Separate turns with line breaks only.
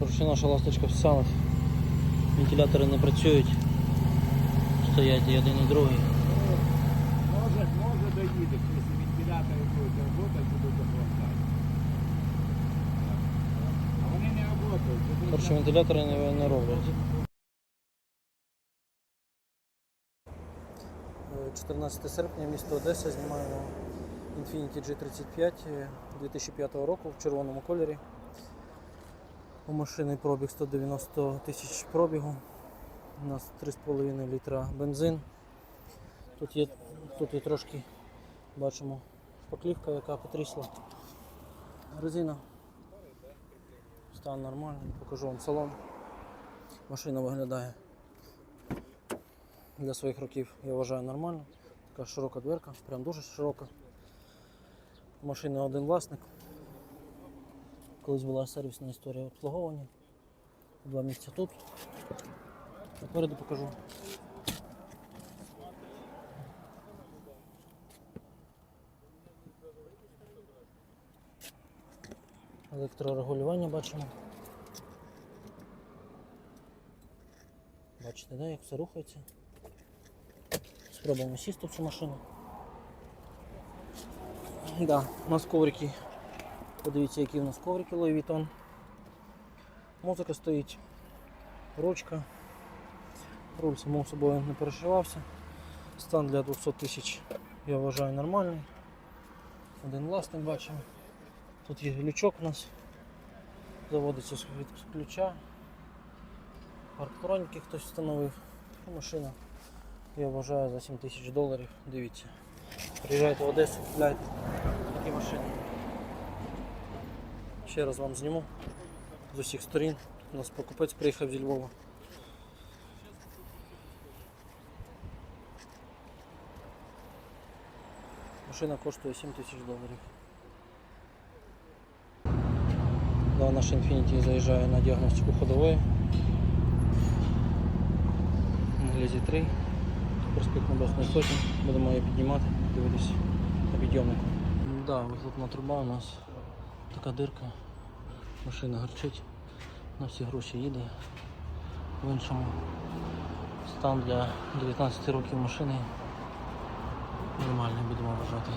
Короче, наша ласточка всалась. Вентилятори не працюють. Стоять і один і другий.
Може, може доїде, якщо вентилятори будуть працювати, будуть охлаждати. А вони не працюють.
Короче, вентилятори не, не роблять. Е, 14 серпня, місто Одеса, знімаємо Infiniti G35 е, 2005 року в червоному кольорі. У машини пробіг 190 тисяч пробігу. У нас 3,5 літра бензин. Тут є, тут є трошки, бачимо, шпаклівка, яка потрісла. Резина. Стан нормальний, покажу вам салон. Машина виглядає для своїх років, я вважаю, нормально. Така широка дверка, прям дуже широка. У машини один власник. Колись була сервісна історія обслуговування. Два місця тут. Попереду покажу. Електрорегулювання бачимо. Бачите, да, як все рухається. Спробуємо сісти в цю машину. Да, у нас коврики. Подивіться, які у нас коврики Louis Vuitton. Музика стоїть, ручка. Руль само собою не перешивався. Стан для 200 тисяч я вважаю нормальний. Один власник бачимо. Тут є лючок у нас. Заводиться від ключа. Парктроніки хтось встановив. Машина, я вважаю, за 7 тисяч доларів. Дивіться. Приїжджайте в Одесу, купляйте такі машини. Ще раз вам зніму з усіх сторін. У нас покупець приїхав зі Львова. Машина коштує 7 тисяч доларів. Да, наш Infiniti заїжджає на діагностику ходової. На Глізі 3. Проспект Небесної Сотні. Будемо її піднімати, дивитися на підйомнику. Да, вихлопна труба у нас така дирка. Машина гарчить. На всі гроші їде. В іншому стан для 19 років машини нормальний будемо вважати.